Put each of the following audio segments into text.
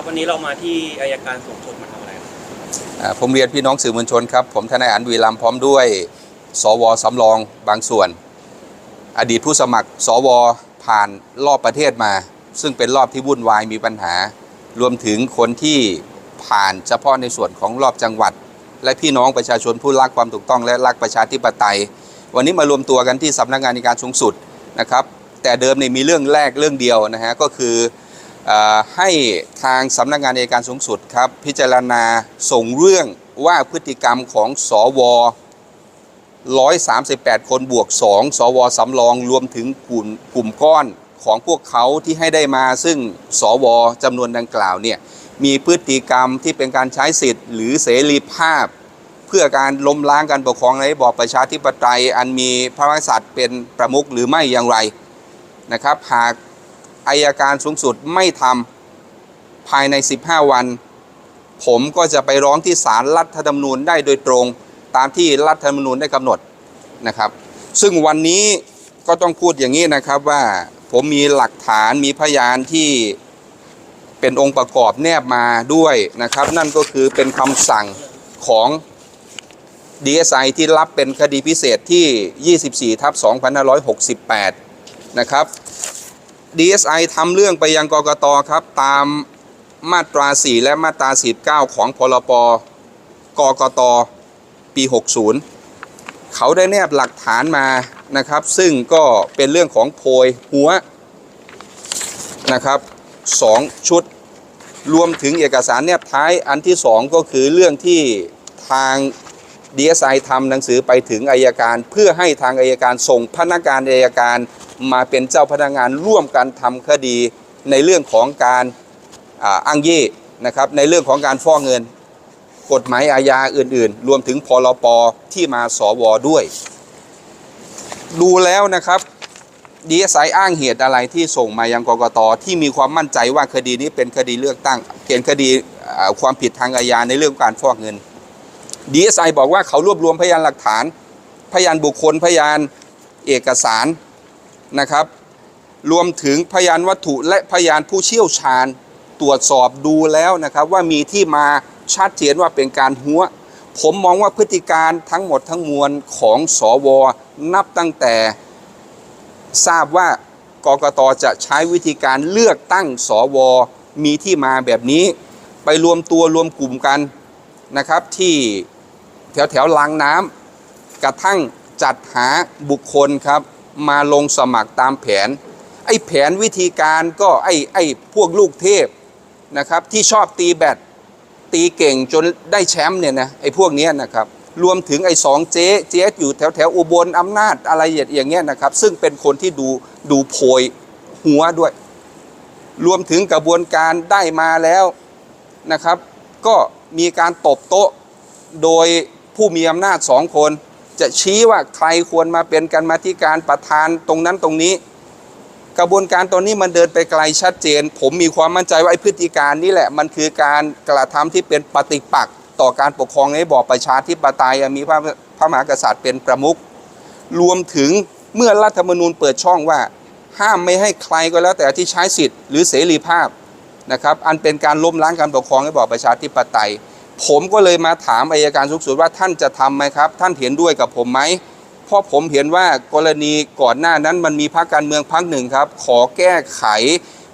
ครับวันนี้เรามาที่อายการสูงสุดมาทำอะไรครับผมเรียนพี่น้องสื่อมวลชนครับ ผมทนายอันวีรัมพร้อมด้วย สวสำรองบางส่วน อดีตผู้สมัคร สวผ่านรอบประเทศมา ซึ่งเป็นรอบที่วุ่นวายมีปัญหา รวมถึงคนที่ผ่านเฉพาะในส่วนของรอบจังหวัด และพี่น้องประชาชนผู้รักความถูกต้องและรักประชาธิปไตย วันนี้มารวมตัวกันที่สำนักงานในการสูงสุดนะครับ แต่เดิมเนี่ยมีเรื่องแรกเรื่องเดียวนะฮะก็คือ ให้ทางสำนักงานอัยการสูงสุดครับ พิจารณาส่งเรื่องว่าพฤติกรรมของสว138 คนบวก 2 สวสำรองรวมถึงกลุ่มกลุ่มก้อนของพวกเขาที่ให้ได้มาซึ่งสวจำนวนดังกล่าวเนี่ยมีพฤติกรรมที่เป็นการใช้สิทธิ์หรือเสรีภาพ เพื่อการล้มล้างการปกครองในระบอบประชาธิปไตย อันมีพระมหากษัตริย์เป็นประมุขหรือไม่อย่างไรนะครับ หาก อายการสูงสุดไม่ทำภายใน 15 วัน ผมก็จะไปร้องที่ศาลรัฐธรรมนูญได้โดยตรงตามที่รัฐธรรมนูญได้กำหนดนะครับ ซึ่งวันนี้ก็ต้องพูดอย่างนี้นะครับว่าผมมีหลักฐานมีพยานที่เป็นองค์ประกอบแนบมาด้วยนะครับ นั่นก็คือเป็นคำสั่งของ DSI ที่รับเป็นคดีพิเศษที่ 24 ทับ 2568 นะครับ DSI ทำเรื่องไปยังกกตครับ ตามมาตรา 4 และมาตรา49ของพรปกกตปี 60 เขาได้แนบหลักฐานมานะครับ ซึ่งก็เป็นเรื่องของโพยหัวนะครับสองชุดรวมถึงเอกสารแนบท้ายอันที่ 2 ก็คือเรื่องที่ทาง DSI ทำหนังสือไปถึงอายการ เพื่อให้ทางอายการส่งพนักงานอายการ มาเป็นเจ้าพนักงานร่วมกันทำคดีในเรื่องของการอ้างยี่นะครับในเรื่องของการฟอกเงิน กฎหมายอาญาอื่น ๆ รวมถึงพรปที่มาสวด้วย ดูแล้วนะครับดีเอสไออ้างเหตุอะไรที่ส่งมายังกกตที่มีความมั่นใจว่าคดีนี้เป็นคดีเลือกตั้งเป็นคดีความผิดทางอาญาในเรื่องการฟอกเงินดีเอสไอบอกว่าเขารวบรวมพยานหลักฐาน พยานบุคคลพยานเอกสาร นะครับ รวมถึงพยานวัตถุและพยานผู้เชี่ยวชาญตรวจสอบดูแล้วนะครับ ว่ามีที่มาชัดเจนว่าเป็นการหัว ผมมองว่าพฤติการทั้งหมดทั้งมวลของสวนับตั้งแต่ทราบว่ากกตจะใช้วิธีการเลือกตั้งสวมีที่มาแบบนี้ ไปรวมตัวรวมกลุ่มกันนะครับที่แถวแถวๆลางน้ำกระทั่งจัดหาบุคคลครับ มาลงสมัครตามแผน ไอ้แผนวิธีการก็ไอ้ไอ้พวกลูกเทพนะครับที่ชอบตีแบตตีเก่งจนได้แชมป์เนี่ยนะไอ้พวกนี้นะครับรวมถึงไอ้สองเจ๊เจ๊อยู่แถวแถวอุบลอำนาจอะไรอย่างเงี้ยนะครับ ซึ่งเป็นคนที่ดูดูโพยหัวด้วย รวมถึงกระบวนการได้มาแล้วนะครับ ก็มีการตบโต๊ะโดยผู้มีอำนาจสองคน จะชี้ว่าใครควรมาเป็นกรรมาธิการประธานตรงนั้นตรงนี้ กระบวนการตอนนี้มันเดินไปไกลชัดเจน ผมมีความมั่นใจว่าไอ้พฤติการนี้แหละมันคือการกระทำที่เป็นปฏิปักษ์ต่อการปกครองในบอบประชาธิปไตยมีพระพระมหากษัตริย์เป็นประมุขรวมถึงเมื่อรัฐธรรมนูญเปิดช่องว่า ห้ามไม่ให้ใครก็แล้วแต่ที่ใช้สิทธิ์หรือเสรีภาพนะครับอันเป็นการล้มล้างการปกครองในบอบประชาธิปไตย ผมก็เลยมาถามอายการสูงสุดว่าท่านจะทำไหมครับ ท่านเห็นด้วยกับผมไหมเพราะผมเห็นว่ากรณีก่อนหน้านั้นมันมีพรรคการเมืองพรรคหนึ่งครับ ขอแก้ไข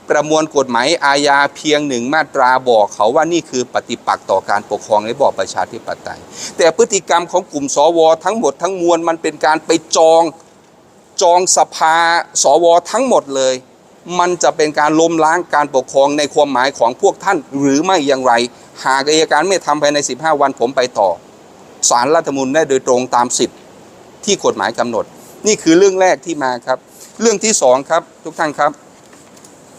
ประมวลกฎหมายอาญาเพียงหนึ่งมาตราบอกเขาว่านี่คือปฏิปักษ์ต่อการปกครองในระบอบประชาธิปไตย แต่พฤติกรรมของกลุ่มสว ทั้งหมดทั้งมวลมันเป็นการไปจองจองสภาสว ทั้งหมดเลย มันจะเป็นการล้มล้างการปกครองในความหมายของพวกท่านหรือไม่อย่างไร หากอายการไม่ทำภายใน 15 วันผมไปต่อสารรัฐธรรมนูญได้โดยตรงตามสิทธิ์ที่กฎหมายกำหนด นี่คือเรื่องแรกที่มาครับ เรื่องที่สองครับทุกท่านครับ